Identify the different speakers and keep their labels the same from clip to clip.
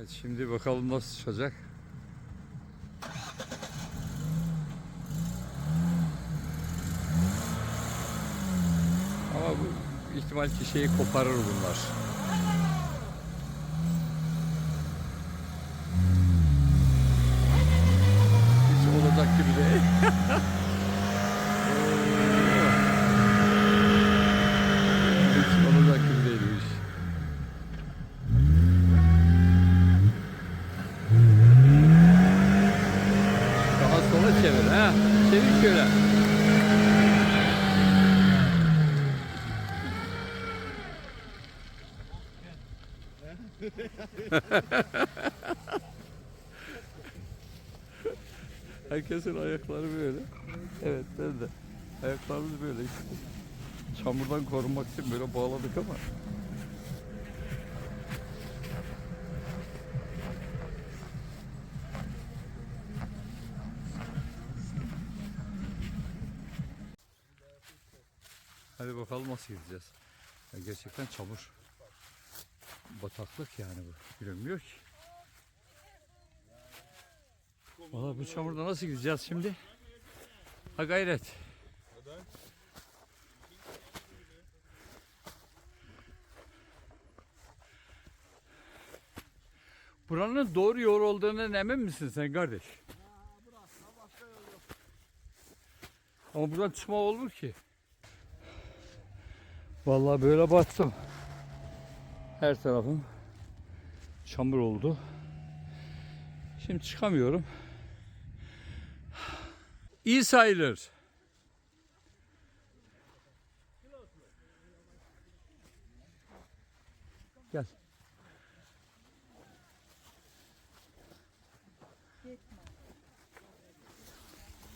Speaker 1: Evet şimdi bakalım nasıl çıkacak. Ama bu ihtimal ki şeyi koparır bunlar. Hiç olacak gibi değil. Hiç olacak gibi değil bu iş. Daha sola çevir Çevir şöyle. Herkesin ayakları böyle. Evet ben de. Ayaklarımız böyle işte. Çamurdan korunmak için böyle bağladık ama. Hadi bakalım nasıl gideceğiz. Ya gerçekten çamur. Bataklık yani bu. Bilmiyor ki. Valla bu çamurda nasıl gideceğiz şimdi? Ha gayret. Buranın doğru yol olduğundan emin misin sen kardeş? Ama buradan çıkma olur ki. Vallahi böyle battım. Her tarafım çamur oldu. Şimdi çıkamıyorum. İyi sayılır. Gel.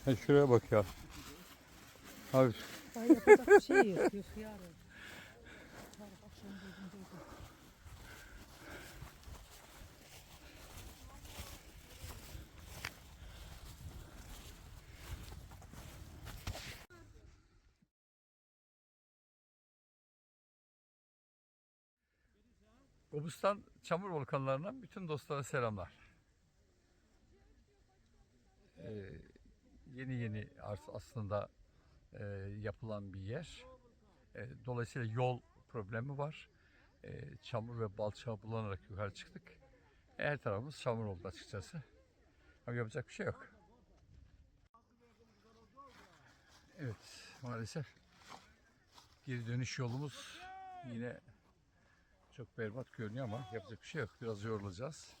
Speaker 1: Ha şuraya bak ya. Abi
Speaker 2: Ay yapacak bir şey yok. Yok yarın.
Speaker 1: Gobustan çamur volkanlarından bütün dostlara selamlar. Ee, yeni yeni aslında e, yapılan bir yer. E, dolayısıyla yol problemi var. E, çamur ve balçağı bullanarak yukarı çıktık. Her tarafımız çamur oldu açıkçası. Ama yapacak bir şey yok. Evet maalesef geri dönüş yolumuz yine çok berbat görünüyor ama yapacak bir şey yok. Biraz yorulacağız.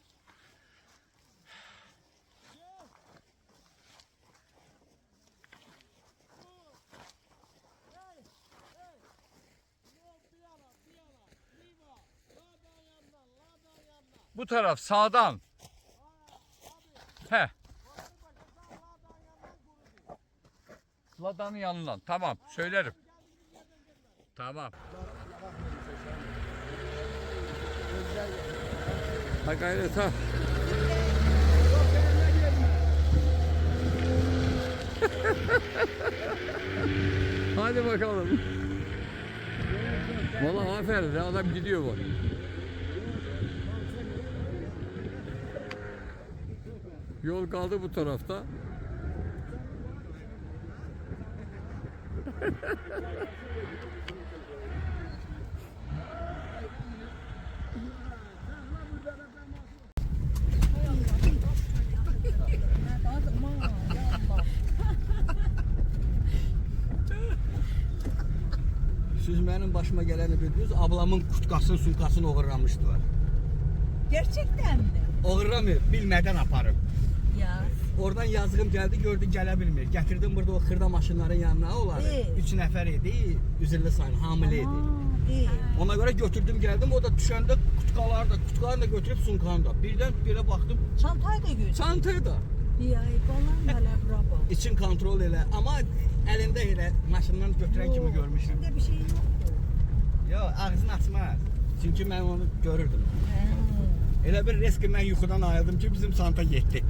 Speaker 1: Bu taraf sağdan. He. Ladanın yanından. Tamam söylerim. Tamam. Ha gayret ha. Hadi bakalım. Vallahi aferin adam gidiyor bu. Yol kaldı bu tarafta.
Speaker 3: Siz mənim başıma gələni bildiniz. Ablamın kutkasını, sumkasını oğurlamışdılar.
Speaker 2: Gerçekten mi?
Speaker 3: Oğurlamayıb, bilmədən aparıb.
Speaker 2: Ya.
Speaker 3: Oradan yazığım gəldi, gördü gələ bilmir. Gətirdim burada o xırda maşınların yanına onları.
Speaker 2: Ee?
Speaker 3: 3 nəfər idi, üzrlü sayın, hamilə idi.
Speaker 2: İyi.
Speaker 3: Ona görə götürdüm, gəldim. O da düşəndə kutkaları da, kutkalarını da götürüb sumkanı da. Birdən belə baxdım,
Speaker 2: Çantayı da götür.
Speaker 3: çantayı da.
Speaker 2: Ya balam hele bravo.
Speaker 3: İçin kontrol elə. Amma əlində elə maşından götürən kimi görmüşüm.
Speaker 2: Şimdi bir şey yoktu.
Speaker 3: Yo, ağzını açmaz. Çünki mən onu görürdüm.
Speaker 2: He.
Speaker 3: Elə bir risk mən yuxudan ayıldım ki, bizim santa getdi.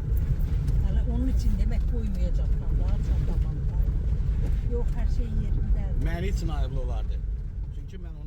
Speaker 2: Onun için demek koymayacaklar. Daha çanta mantar. Yok her şey yerinde.
Speaker 3: Məni üçün ayıblı olardı. Çünki mən onu